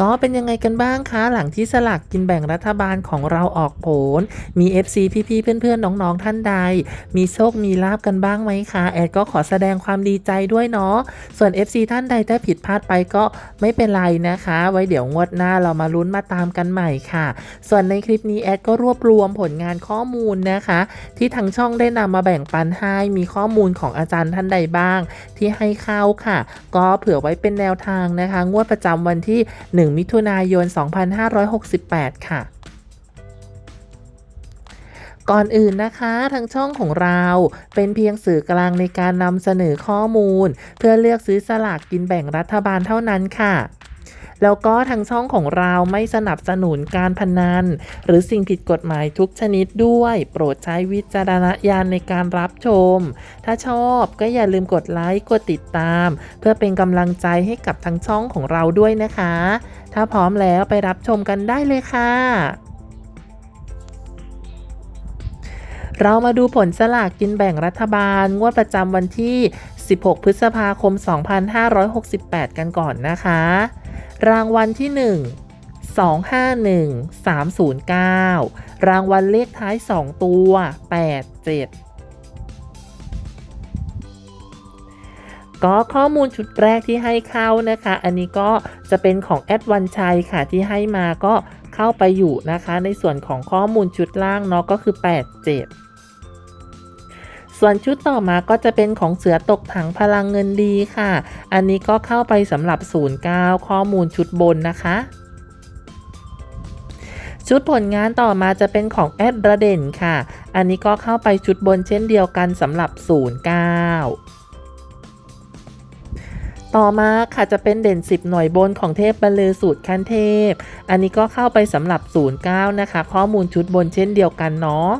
ก็เป็นยังไงกันบ้างคะหลังที่สลากกินแบ่งรัฐบาลของเราออกผล มี FC พี่ๆเพื่อนๆน้องๆท่านใด มีโชคมีลาบกันบ้างไหมคะแอดก็ขอแสดงความดีใจด้วยเนาะส่วน FC ท่านใดถ้าผิดพลาดไปก็ไม่เป็นไรนะคะ ไว้เดี๋ยวงวดหน้าเรามาลุ้นมาตามกันใหม่ค่ะ ส่วนในคลิปนี้แอดก็รวบรวมผลงานข้อมูลนะคะ ที่ทางช่องได้นำมาแบ่งปันให้มีข้อมูลของอาจารย์ท่านใดบ้าง ที่ให้เข้าค่ะ ก็เผื่อไว้เป็นแนวทางนะคะ งวดประจำวันที่ 1มิถุนายน 2568 ค่ะก่อนอื่นนะคะทางช่องของเราเป็นเพียงสื่อกลางในการนำเสนอข้อมูล เพื่อเลือกซื้อสลากกินแบ่งรัฐบาลเท่านั้นค่ะ แล้วก็ทางช่องของเราไม่สนับสนุนการพนัน หรือสิ่งผิดกฎหมายทุกชนิดด้วย โปรดใช้วิจารณญาณในการรับชม ถ้าชอบก็อย่าลืมกดไลค์กดติดตาม เพื่อเป็นกำลังใจให้กับทางช่องของเราด้วยนะคะ ถ้าพร้อมแล้วไปรับชมกันได้เลยค่ะเรามาดูผลสลากกินแบ่งรัฐบาล งวดประจำวันที่ 16 พฤษภาคม 2568 กันก่อนนะคะ รางวัลที่ 1 251 309 รางวัลเลขท้าย 2 ตัว 87ก็ข้อมูลชุดแรกที่ให้เข้านะคะ อันนี้ก็จะเป็นของแอดวันชัยค่ะที่ให้มาก็เข้าไปอยู่นะคะ ในส่วนของข้อมูลชุดล่างเนาะก็คือ 87 ส่วนชุดต่อมาก็จะเป็นของเสือตกถังพลังเงินดีค่ะ อันนี้ก็เข้าไปสำหรับ 09 ข้อมูลชุดบนนะคะชุดผลงานต่อมาจะเป็นของแอดระเด่นค่ะ อันนี้ก็เข้าไปชุดบนเช่นเดียวกันสำหรับ 09 ต่อมาค่ะจะเป็นเด่น 10 หน่วยบนของเทพบรรลือสูตรขั้นเทพ อันนี้ก็เข้าไปสำหรับ 09 นะคะ ข้อมูลชุดบนเช่นเดียวกันเนาะ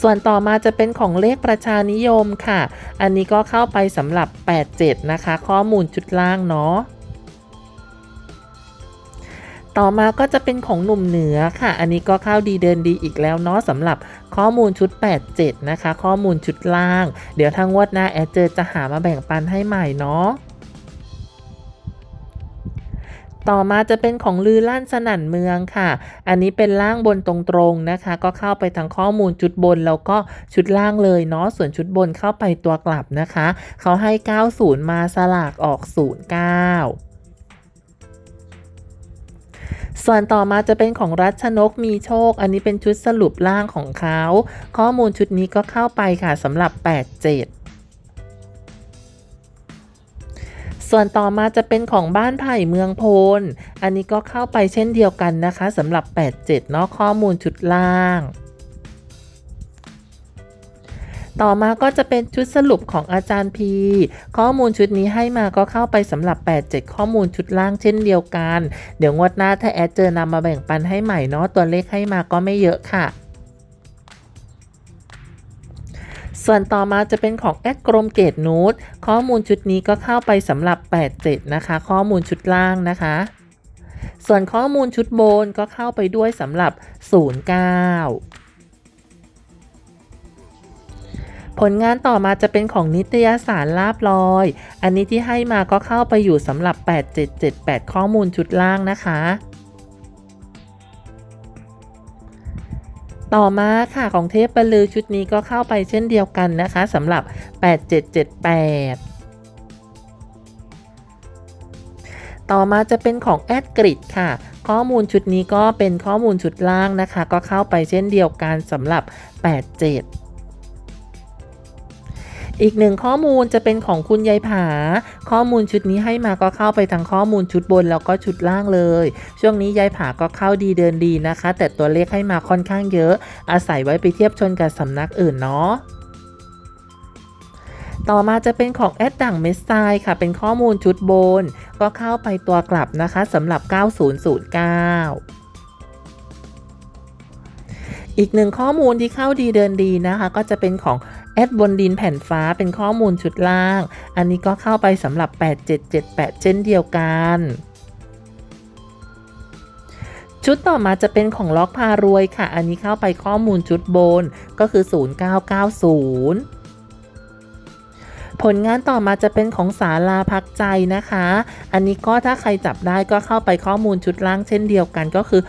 ส่วนต่อมาจะเป็นของเลขประชานิยมค่ะ อันนี้ก็เข้าไปสำหรับ 87 นะคะ ข้อมูลชุดล่างเนาะต่อมาก็จะเป็นของหนุ่มเหนือค่ะ อันนี้ก็เข้าดีเดินดีอีกแล้วเนาะสำหรับข้อมูลชุด 87 นะคะ ข้อมูลชุดล่าง เดี๋ยวทางวดหน้าแอดเจอจะหามาแบ่งปันให้ใหม่เนาะ ต่อมาจะเป็นของลือลั่นสนั่นเมืองค่ะ อันนี้เป็นล่างบนตรงๆนะคะ ก็เข้าไปทั้งข้อมูลชุดบนแล้วก็ชุดล่างเลยเนาะส่วนชุดบนเข้าไปตัวกลับนะคะ เขาให้ 90 มาสลากออก 09ส่วนต่อมาจะเป็นของรัชนกมีโชค อันนี้เป็นชุดสรุปล่างของเขา ข้อมูลชุดนี้ก็เข้าไปค่ะสำหรับ 87 ส่วนต่อมาจะเป็นของบ้านไผ่เมืองโพน อันนี้ก็เข้าไปเช่นเดียวกันนะคะสำหรับ 87 เนาะข้อมูลชุดล่าง ต่อมาก็จะเป็นชุดสรุปของอาจารย์พี ข้อมูลชุดนี้ให้มาก็เข้าไปสำหรับ 87 ข้อมูลชุดล่างเช่นเดียวกัน เดี๋ยวงวดหน้าถ้าแอดเจอนำมาแบ่งปันให้ใหม่เนาะตัวเลขให้มาก็ไม่เยอะค่ะ ส่วนต่อมาจะเป็นของแอดกรมเกตนูตข้อมูลชุดนี้ก็เข้าไปสำหรับ 87 นะคะ ข้อมูลชุดล่างนะคะ ส่วนข้อมูลชุดบนก็เข้าไปด้วยสำหรับ 09ผลงานต่อมาจะเป็นของนิตยสารลาบลอย อันนี้ที่ให้มาก็เข้าไปอยู่สำหรับ 8778 ข้อมูลชุดล่างนะคะ ต่อมาค่ะของเทพบรรลือชุดนี้ก็เข้าไปเช่นเดียวกันนะคะสำหรับ 8778ต่อมาจะเป็นของแอดกริดค่ะ ข้อมูลชุดนี้ก็เป็นข้อมูลชุดล่างนะคะ ก็เข้าไปเช่นเดียวกันสำหรับ 87 อีกหนึ่งข้อมูลจะเป็นของคุณยายผา ข้อมูลชุดนี้ให้มาก็เข้าไปทั้งข้อมูลชุดบนแล้วก็ชุดล่างเลย ช่วงนี้ยายผาก็เข้าดีเดินดีนะคะ แต่ตัวเลขให้มาค่อนข้างเยอะ อาศัยไว้ไปเทียบชนกับสำนักอื่นเนาะต่อมาจะเป็นของแอดดั่งเมสไซค่ะ เป็นข้อมูลชุดบน ก็เข้าไปตัวกลับนะคะสำหรับ 9009อีกหนึ่งข้อมูลที่เข้าดีเดินดีนะคะ ก็จะเป็นของ แอดบนดินแผ่นฟ้าเป็นข้อมูลชุดล่าง อันนี้ก็เข้าไปสำหรับ 8778 เช่นเดียวกัน ชุดต่อมาจะเป็นของล็อกพารวยค่ะ อันนี้เข้าไปข้อมูลชุดบนก็คือ 0990ผลงานต่อมาจะเป็นของศาลาพักใจนะคะ อันนี้ก็ถ้าใครจับได้ก็เข้าไปข้อมูลชุดล่างเช่นเดียวกันก็คือ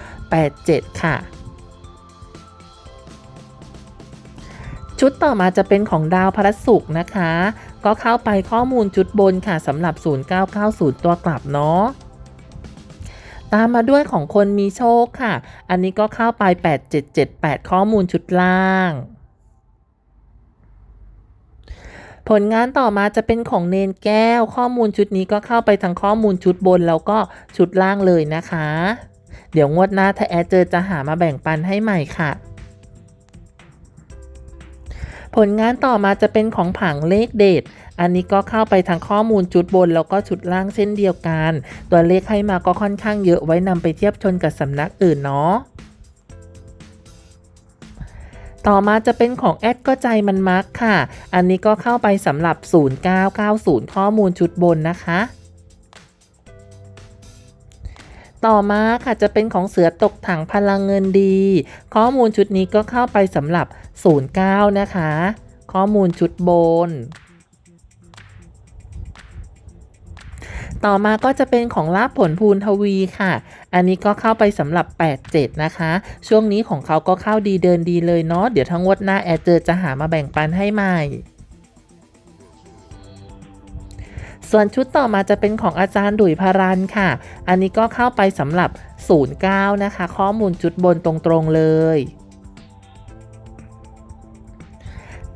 87 ค่ะ ชุดต่อมาจะเป็นของดาวพระศุกร์นะคะ ก็เข้าไปข้อมูลชุดบนค่ะสำหรับ 0990 ตัวกลับเนาะตามมาด้วยของคนมีโชคค่ะ อันนี้ก็เข้าไป 8778 ข้อมูลชุดล่าง ผลงานต่อมาจะเป็นของเนนแก้ว ข้อมูลชุดนี้ก็เข้าไปทั้งข้อมูลชุดบนแล้วก็ชุดล่างเลยนะคะ เดี๋ยวงวดหน้าถ้าแอดเจอจะหามาแบ่งปันให้ใหม่ค่ะ ผลงานต่อมาจะเป็นของผังเลขเด็ดอันนี้ก็เข้าไปทางข้อมูลชุดบนแล้วก็ชุดล่างเช่นเดียวกัน ตัวเลขให้มาก็ค่อนข้างเยอะไว้นำไปเทียบชนกับสำนักอื่นเนาะต่อมาจะเป็นของแอดก็ใจมันมักค่ะ อันนี้ก็เข้าไปสำหรับ 0990 ข้อมูลชุดบนนะคะ ต่อมาค่ะจะเป็นของเสือตกถังพลังเงินดี ข้อมูลชุดนี้ก็เข้าไปสำหรับ 09 นะคะ ข้อมูลชุดบน ต่อมาก็จะเป็นของลาบผลภูนทวีค่ะ อันนี้ก็เข้าไปสำหรับ 87 นะคะ ช่วงนี้ของเขาก็เข้าดีเดินดีเลยเนาะเดี๋ยวทั้งวดหน้าแอดเจอจะหามาแบ่งปันให้ใหม่ ส่วนชุดต่อมาจะเป็นของอาจารย์ดุยพารันค่ะ อันนี้ก็เข้าไปสำหรับ 09 นะคะ ข้อมูลจุดบนตรงๆเลย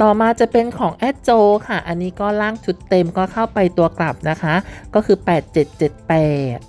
ต่อมาจะเป็นของแอดโจค่ะ อันนี้ก็ล่างชุดเต็มก็เข้าไปตัวกลับนะคะ ก็คือ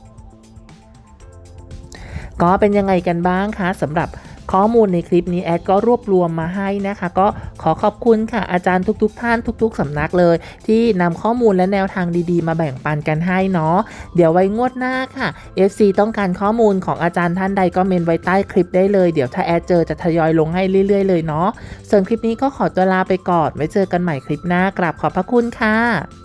8778 ก็เป็นยังไงกันบ้างคะสำหรับ ข้อมูลในคลิปนี้แอดก็รวบรวมมาให้นะคะ ก็ขอขอบคุณค่ะอาจารย์ทุกๆทท่านทุก ๆสำนักเลย ที่นำข้อมูลและแนวทางดีๆ มาแบ่งปันกันให้เนาะเดี๋ยวไว้งวดหน้าค่ะ FC ต้องการข้อมูลของอาจารย์ท่านใดก็เมนไว้ใต้คลิปได้เลยเดี๋ยวถ้าแอดเจอจะทยอยลงให้เรื่อยๆ เลยเนาะส่วนคลิปนี้ก็ขอตัวลาไปก่อนไว้เจอกันใหม่คลิปหน้ากราบขอบพระคุณค่ะ